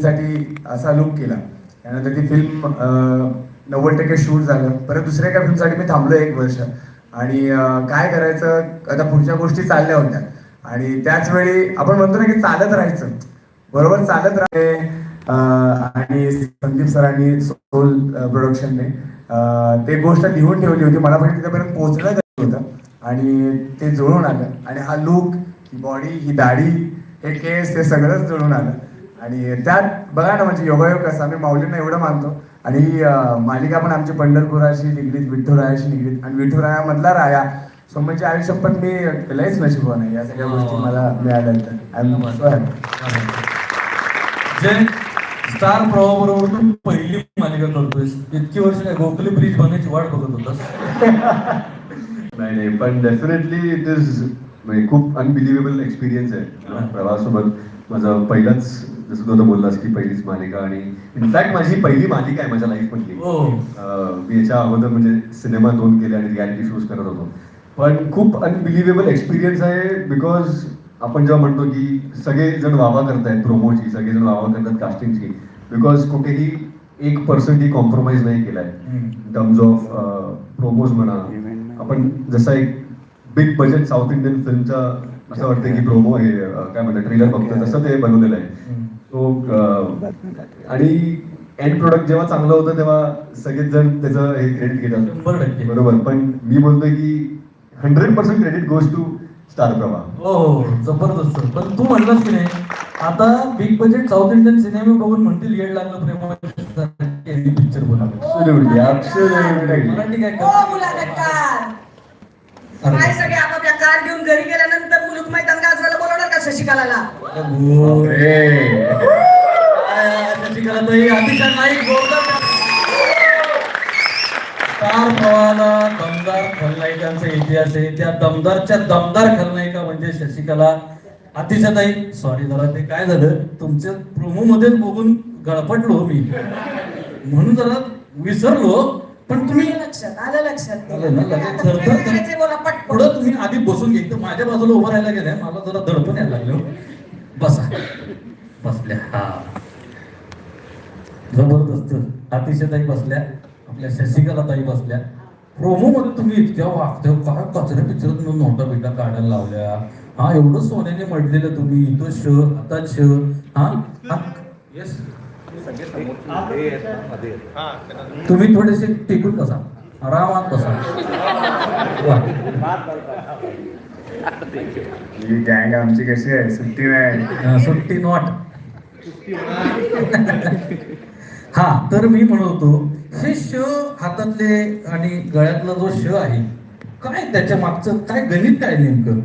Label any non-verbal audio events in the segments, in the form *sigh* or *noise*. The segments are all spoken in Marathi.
साठी असा लुक केला. त्यानंतर ती फिल्म नव्वद टक्के शूट झालं. परत दुसऱ्या एका फिल्मसाठी मी थांबलो एक वर्ष. आणि काय करायचं? आता पुढच्या गोष्टी चालल्या होत्या. आणि त्याच वेळी आपण म्हणतो ना की चालत राहायचं. बरोबर चालत राहते आणि संदीप सरांनी सोल प्रोडक्शनने ते गोष्ट लिहून ठेवली होती. मला पण तिथेपर्यंत पोहोचलं गरजेचं होतं. आणि ते जुळून आलं. आणि हा लुक ही बॉडी ही दाढी हे केस हे सगळंच जुळून आलं. आणि त्यात बघा ना म्हणजे योगायोग कसा आम्ही माऊलींना एवढं मानतो. आणि ही मालिका पण आमची पंढरपुराशी निगडीत विठ्ठलरायाशी निगडीत. आणि विठ्ठलरायामधला राया सो म्हणजे आयुष्यात पण मी लयच नशिबवान आहे. या सगळ्या गोष्टी मला मिळाल्या आय स्टार प्रवाहाबरोबर तू पहिली मालिका इतकी वर्ष काय गोखले ब्रिज बनण्याची वाट बघत होतास? *laughs* नाही नाही पण डेफिनेटली इट इज खूप अनबिलिव्हेबल एक्सपिरियन्स आहे. प्रवाससोबत माझा पहिलाच जसं तू आता बोललास की पहिलीच मालिका आणि इनफॅक्ट माझी पहिली मालिका आहे माझ्या लाईफ मधली. हो. मी याच्या अगोदर म्हणजे सिनेमा दोन केले आणि रियालिटी शोज करत होतो. पण खूप अनबिलिव्हेबल एक्सपिरियन्स आहे बिकॉज आपण जेव्हा म्हणतो की सगळे जण वावा करतायत प्रोमोची सगळे जण वावा करतात कास्टिंगची बिकॉज कुठेही एक पर्सेंटही कॉम्प्रोमाइज नाही केलाय. टर्म्स ऑफ प्रोमोज म्हणा आपण जसा एक बिग बजेट साऊथ इंडियन फिल्मचा असं वाटतं की प्रोमो हे काय म्हणतात ट्रेलर बघतो तसं ते बनवलेलं आहे. तो आणि एंड प्रोडक्ट जेव्हा चांगलं होतं तेव्हा सगळेच जण त्याचं हे क्रेडिट घेतात. शंभर टक्के. बरोबर. पण मी बोलतोय की hundred percent credit goes to star Prabha हो जबरदस्त. पण तू म्हणलास की नाही आता बिग बजेट साऊथ इंडियन सिनेमे बघून म्हणतील येड लागलं प्रेम पिक्चर absolutely. काय सगळे आपापल्या कार घेऊन घरी गेल्यानंतर मुलुक मैदान गाजवायला बोलवणार का शशिकलाला? हो. शशिकला ताई, अतिशय नाईक बोलतात. स्टार प्रवाहाला दमदार खलनायिकांचा इतिहास आहे. त्या दमदारच्या दमदार खलनायिका म्हणजे शशिकला. अतिशयताई सॉरी जरा ते काय झालं? तुमच्या प्रोमो मध्येच बघून गळपटलो मी. म्हणून जरा विसरलो पण तुम्ही लक्षात आलं लक्षात. आलं ना, लगेच आता थरथर- काय करायचंय बोला पटपट पुढं तुम्ही आधी बसून घे तर माझ्या बाजूला उभं राहायला गेल्या मला जरा दडपण यायला लागलं बसा. बसल्या हा. जबरदस्त. अतिशयताई बसल्या आपल्या शशिकला ताई बसल्या. प्रोमो मध्ये तुम्ही इतक्या वागत्या काय कचऱ्या पिक्चरात नोटा बिटा काढायला लावल्या? हा एवढं सोन्याने मडलेलं तुम्ही इथं श आता श हा येस तुम्ही थोडेसे टिकून बसा. आरामात बसा. ही गँग आमची कशी आहे? सुट्टी नाही. सुट्टी नॉट हा तर मी म्हणतो हे श हातातले आणि गळ्यातला जो श आहे काय त्याच्या मागचं काय गणित काय नेमकं?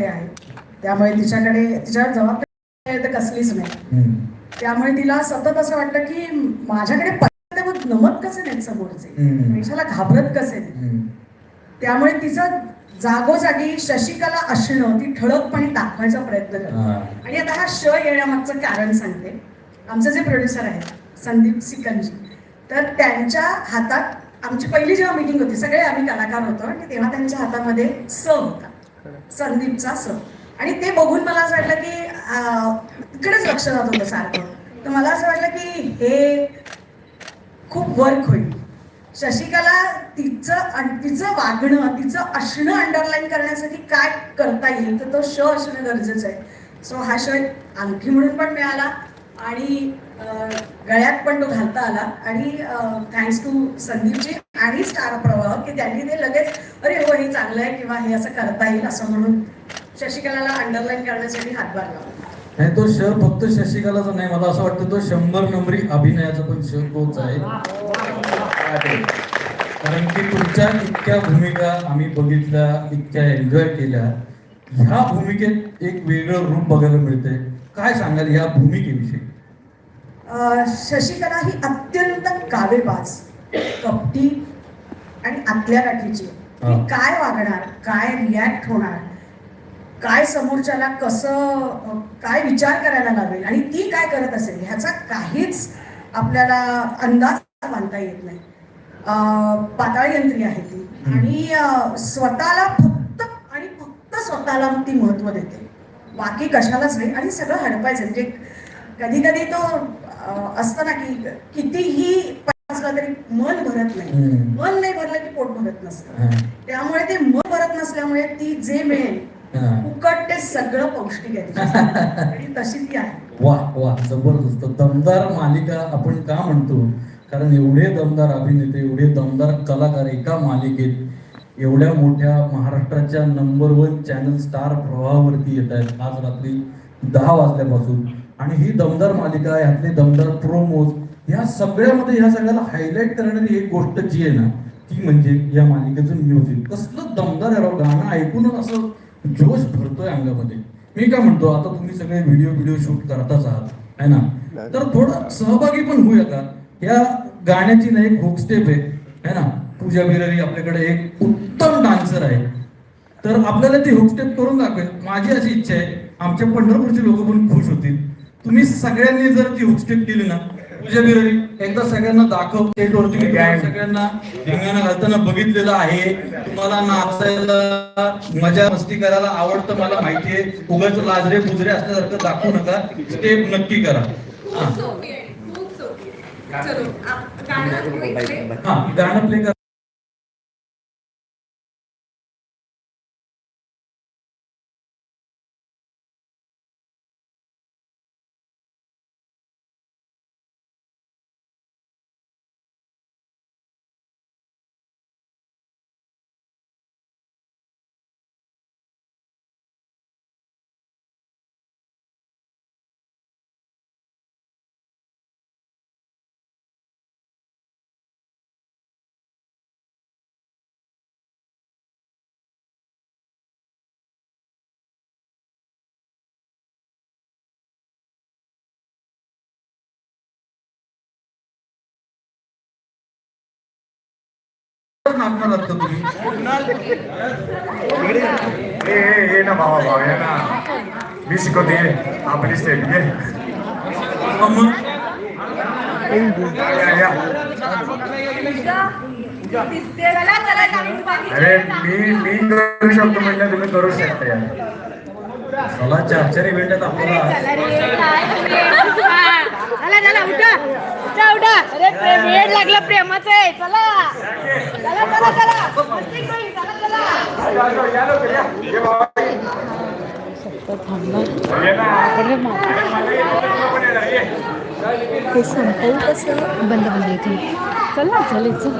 आहे. त्यामुळे तिच्याकडे तिच्यावर जबाबदारी तर कसलीच नाही. त्यामुळे तिला सतत असं वाटतं की माझ्याकडे नमत कसे नाहीत समोरचे. पैशाला घाबरत कसे. त्यामुळे तिचं जागोजागी शशिकला असणं ती ठळकपणे दाखवायचा प्रयत्न करते. आणि आता हा श येण्यामागचं कारण सांगते. आमचे जे प्रोड्युसर आहेत संदीप सिकंजी तर त्यांच्या हातात आमची पहिली जेव्हा मीटिंग होती सगळे आम्ही कलाकार होतो आणि तेव्हा त्यांच्या हातामध्ये स होता. संदीपचा स. आणि ते बघून मला असं वाटलं की अं, तिकडेच लक्ष जात होतं सारखं. तर मला असं वाटलं की हे खूप वर्क होईल. शशिकला तिचं तिचं वागणं तिचं असणं अंडरलाईन करण्यासाठी काय करता येईल तर तो श असणं गरजेचं आहे. सो हा श आणखी म्हणून पण मिळाला आणि गळ्यात पण तो घालता आला. आणि थँक्स टू संदीपजी आणि स्टार प्रवाह की त्यांनी ते लगेच अरे हो हे चांगलं आहे किंवा हे असं करता येईल असं म्हणून शशिकलाला अंडरलाईन करण्यासाठी हातभार लावला. आणि तो श फक्त शशिकलाचा नाही मला असं वाटतं तो शंभर नंबरी अभिनयाचा पण श तोच आहे. कारण की तुमच्या इतक्या भूमिका आम्ही बघितल्या इतक्या एन्जॉय केल्या. ह्या भूमिकेत एक वेगळं रूप बघायला मिळते काय सांगाल ह्या भूमिकेविषयी? शशिकला ही अत्यंत कावेबाज कपटी आणि आतल्या गाठीची. हा. काय वागणार काय रिॲक्ट होणार काय समोरच्याला कसं काय विचार करायला लावेल आणि ती काय करत असेल ह्याचा काहीच आपल्याला अंदाज बांधता येत नाही. पाताळ यंत्री आहे ती आणि स्वतःला फक्त आणि फक्त स्वतःला ती महत्त्व देते. बाकी कशालाच नाही आणि सगळं हडपायचं. म्हणजे कधी कधी तो असतं ना की कितीही असला तरी मन भरत नाही. मन नाही भरलं की पोट भरत नसतं. त्यामुळे ते मन भरत नसल्यामुळे ती जे मिळेल. फुकट ते सगळं पौष्टिक आहे. आणि तशी ती आहे. वा वा जबरदस्त. दमदार मालिका आपण का म्हणतो? कारण एवढे दमदार अभिनेते एवढे दमदार कलाकार एका मालिकेत एवढ्या मोठ्या महाराष्ट्राच्या नंबर वन चॅनल स्टार प्रवाहावरती येत आहेत. आज रात्री दहा वाजल्यापासून. आणि ही दमदार मालिका यातले दमदार प्रोमोज या सगळ्यामध्ये ह्या सगळ्याला हायलाईट करणारी एक गोष्ट जी आहे ना ती म्हणजे या मालिकेचं म्युझिक कसलं दमदार. गाणं ऐकूनच असं जोश भरतोय अंगामध्ये. मी काय म्हणतो आता तुम्ही सगळे व्हिडिओ व्हिडिओ शूट करताच आहात है ना? तर थोडं सहभागी पण होऊया का या गाण्याची ना एक हुक स्टेप आहे है ना? पूजा बिरारी आपल्याकडे एक उत्तम डान्सर आहे. तर आपल्याला ती हुक स्टेप करून दाखवेल. माझी अशी इच्छा आहे आमच्या पंढरपूरचे लोक पण खुश होतील. तुम्ही सगळ्यांनी जर ती हुक स्टेप केली ना पूजा बिरारी एकदा सगळ्यांना दाखव तुम्हाला सगळ्यांना धिंगाणा घालताना बघितलेलं आहे. तुम्हाला नाचायला मजा मस्ती करायला आवडतं मला माहिती आहे. उगाच लाजरे बुजरे असल्यासारखं दाखवू नका. स्टेप नक्की करा. हा. सोपी आहे खूप सोपी आहे चलो आप गाणं तू इकडे हा गाणं प्ले कर. काम करत तुम्ही ए ए, ये ना भावा भावा ये ना मी शिकवते ये. आपली स्टेप ये अरे मी मी करू शकतो म्हणलं तुम्ही करू शकता चला चार चार इव्हेंट आहेत आपल्याला चला चला उठा. उठा उठा. अरे प्रेम वेळ लागला प्रेमाचं आहे. चला चला मस्ती करू, चला चला या लवकर, या लवकर, या. ये भावा. ये ना. अरे मला ये, तुला पण येणार, ये. हे संपवू कसं? बंद बंद इथून. चल ना चल चल